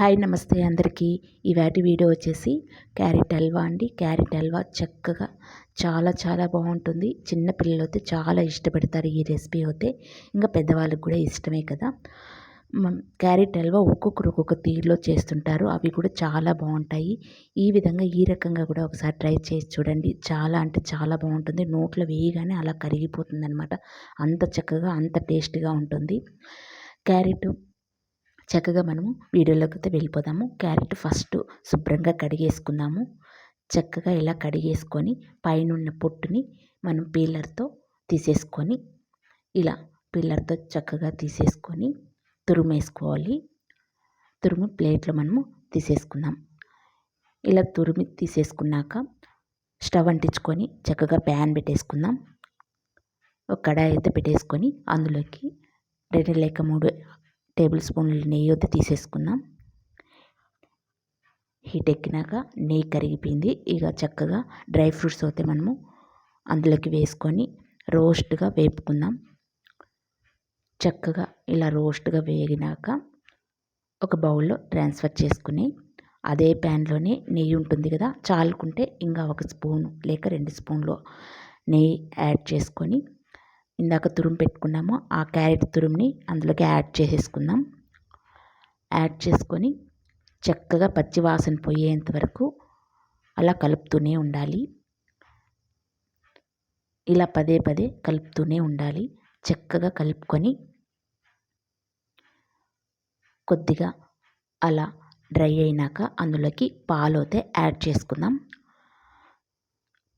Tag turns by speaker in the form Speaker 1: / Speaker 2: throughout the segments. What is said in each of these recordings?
Speaker 1: Hi నమస్తే అందరికీ. ఇవాటి వీడియో వచ్చేసి క్యారెట్ హల్వా అండి. క్యారెట్ హల్వా చక్కగా చాలా చాలా బాగుంటుంది. చిన్న పిల్లలు అయితే చాలా ఇష్టపడతారు ఈ రెసిపీ అయితే. ఇంకా పెద్దవాళ్ళకి కూడా ఇష్టమే కదా. క్యారెట్ హల్వా ఒక్కొక్కరు ఒక్కొక్క తీరులో చేస్తుంటారు. అవి కూడా చాలా బాగుంటాయి. ఈ విధంగా ఈ రకంగా కూడా ఒకసారి ట్రై చేసి చూడండి. చాలా అంటే చాలా బాగుంటుంది. నోట్లో వేయగానే అలా కరిగిపోతుంది అంత చక్కగా అంత టేస్ట్గా ఉంటుంది. క్యారెట్ చక్కగా మనము వీడియోలోకి అయితే వెళ్ళిపోదాము. క్యారెట్ ఫస్ట్ శుభ్రంగా కడిగేసుకుందాము. చక్కగా ఇలా కడిగేసుకొని పైన ఉన్న పొట్టుని మనం పీలర్తో తీసేసుకొని ఇలా పీలర్తో చక్కగా తీసేసుకొని తురుమేసుకోవాలి. తురుము ప్లేట్లో మనము తీసేసుకుందాం. ఇలా తురిమి తీసేసుకున్నాక స్టవ్ అంటించుకొని చక్కగా ప్యాన్ పెట్టేసుకుందాం. ఒక కడాయి అయితే పెట్టేసుకొని అందులోకి రెండు లేక మూడు టేబుల్ స్పూన్లు నెయ్యి వద్ద తీసేసుకున్నాం. హీట్ ఎక్కినాక నెయ్యి కరిగిపోయింది. ఇక చక్కగా డ్రై ఫ్రూట్స్ అయితే మనము అందులోకి వేసుకొని రోస్ట్గా వేపుకుందాం. చక్కగా ఇలా రోస్ట్గా వేగినాక ఒక బౌల్లో ట్రాన్స్ఫర్ చేసుకుని అదే ప్యాన్లోనే నెయ్యి ఉంటుంది కదా చాలుకుంటే ఇంకా ఒక స్పూను లేక రెండు స్పూన్లు నెయ్యి యాడ్ చేసుకొని ఇందాక తురుము పెట్టుకున్నామో. ఆ క్యారెట్ తురుముని అందులోకి యాడ్ చేసేసుకుందాం. యాడ్ చేసుకొని చక్కగా పచ్చి వాసన పోయేంత వరకు అలా కలుపుతూనే ఉండాలి. ఇలా పదే పదే కలుపుతూనే ఉండాలి. చక్కగా కలుపుకొని కొద్దిగా అలా డ్రై అయినాక అందులోకి పాలు అయితే యాడ్ చేసుకుందాం.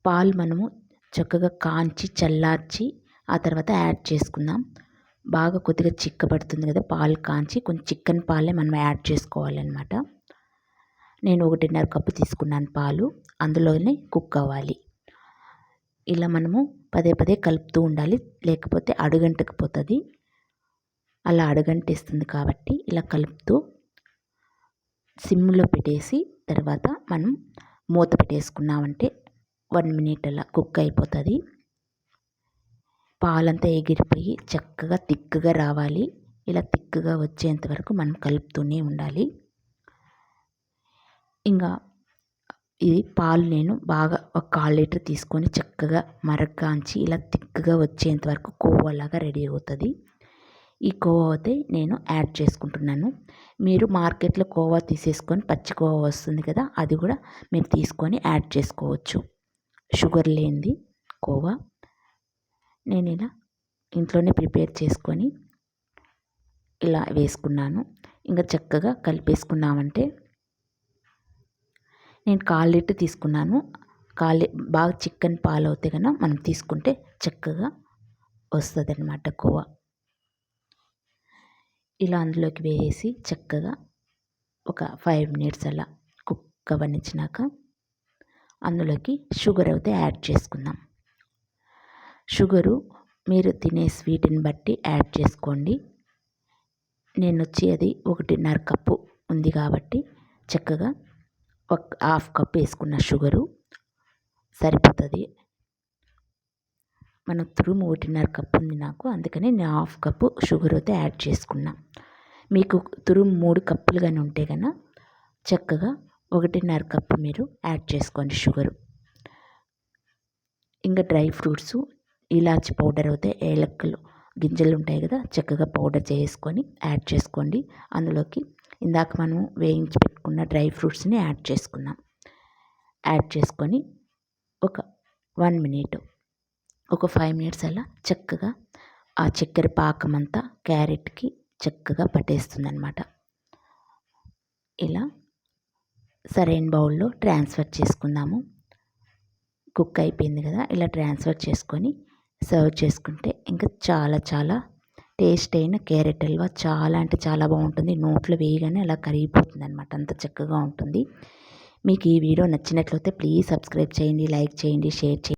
Speaker 1: పాలు మనము చక్కగా కాంచి చల్లార్చి ఆ తర్వాత యాడ్ చేసుకుందాం. బాగా కొద్దిగా చిక్కబడుతుంది కదా పాలు కాంచి కొంచెం చిక్కని పాలే మనం యాడ్ చేసుకోవాలన్నమాట. నేను ఒకటిన్నర కప్పు తీసుకున్నాను పాలు అందులోనే కుక్ అవ్వాలి. ఇలా మనము పదే పదే కలుపుతూ ఉండాలి లేకపోతే అడుగంటకపోతుంది అలా అడుగంటేస్తుంది కాబట్టి ఇలా కలుపుతూ సిమ్లో పెట్టేసి తర్వాత మనం మూత పెట్టేసుకున్నామంటే వన్ మినిట్ అలా కుక్ అయిపోతుంది. పాలంతా ఎగిరిపోయి చక్కగా తిక్కుగా రావాలి. ఇలా తిక్కుగా వచ్చేంత వరకు మనం కలుపుతూనే ఉండాలి. ఇంకా ఇది పాలు నేను బాగా ఒక కాల్ లీటర్ తీసుకొని చక్కగా మరగ్గాంచి ఇలా తిక్కుగా వచ్చేంత వరకు కోవలాగా రెడీ అవుతుంది. ఈ కోవా అయితే నేను యాడ్ చేసుకుంటున్నాను. మీరు మార్కెట్లో కోవా తీసేసుకొని పచ్చి కోవా వస్తుంది కదా అది కూడా మీరు తీసుకొని యాడ్ చేసుకోవచ్చు. షుగర్ లేనిది కోవా నేను ఇలా ఇంట్లోనే ప్రిపేర్ చేసుకొని ఇలా వేసుకున్నాను. ఇంకా చక్కగా కలిపేసుకున్నామంటే నేను కాల్ లీటర్ తీసుకున్నాను. కాలి బాగా చికెన్ పాలు అవుతే కన్నా మనం తీసుకుంటే చక్కగా వస్తుంది అన్నమాట కోవ ఇలా అందులోకి వేసి చక్కగా ఒక ఫైవ్ మినిట్స్ అలా కుక్ అవ్వనిచ్చినాక అందులోకి షుగర్ అయితే యాడ్ చేసుకుందాం. షుగరు మీరు తినే స్వీట్ని బట్టి యాడ్ చేసుకోండి. నేను వచ్చి అది ఒకటిన్నర కప్పు ఉంది కాబట్టి చక్కగా ఒక హాఫ్ కప్ వేసుకున్న షుగరు సరిపోతుంది. మన తురుము ఒకటిన్నర కప్పు ఉంది నాకు అందుకని నేను హాఫ్ కప్పు షుగర్ అయితే యాడ్ చేసుకున్నా. మీకు తురుము మూడు కప్పులు కానీ ఉంటే కనుక చక్కగా ఒకటిన్నర కప్పు మీరు యాడ్ చేసుకోండి షుగరు. ఇంకా డ్రై ఫ్రూట్స్ ఇలాచి పౌడర్ అయితే ఏలక్కలు గింజలు ఉంటాయి కదా చక్కగా పౌడర్ చేసుకొని యాడ్ చేసుకోండి. అందులోకి ఇందాక మనం వేయించి పెట్టుకున్న డ్రై ఫ్రూట్స్ని యాడ్ చేసుకున్నాం యాడ్ చేసుకొని ఒక వన్ మినిట్ ఒక ఫైవ్ మినిట్స్ అలా చక్కగా ఆ చక్కెర పాకం అంతా క్యారెట్కి చక్కగా పట్టేస్తుంది అనమాట ఇలా సరైన బౌల్లో ట్రాన్స్ఫర్ చేసుకుందాము. కుక్ అయిపోయింది కదా ఇలా ట్రాన్స్ఫర్ చేసుకొని సర్వ్ చేసుకుంటే ఇంకా చాలా చాలా టేస్ట్ అయిన క్యారెట్ హల్వా చాలా అంటే చాలా బాగుంటుంది. నోట్లో వేయగానే అలా కరిగిపోతుంది అనమాట అంత చక్కగా ఉంటుంది. మీకు ఈ వీడియో నచ్చినట్లయితే ప్లీజ్ సబ్స్క్రైబ్ చేయండి లైక్ చేయండి షేర్ చేయండి.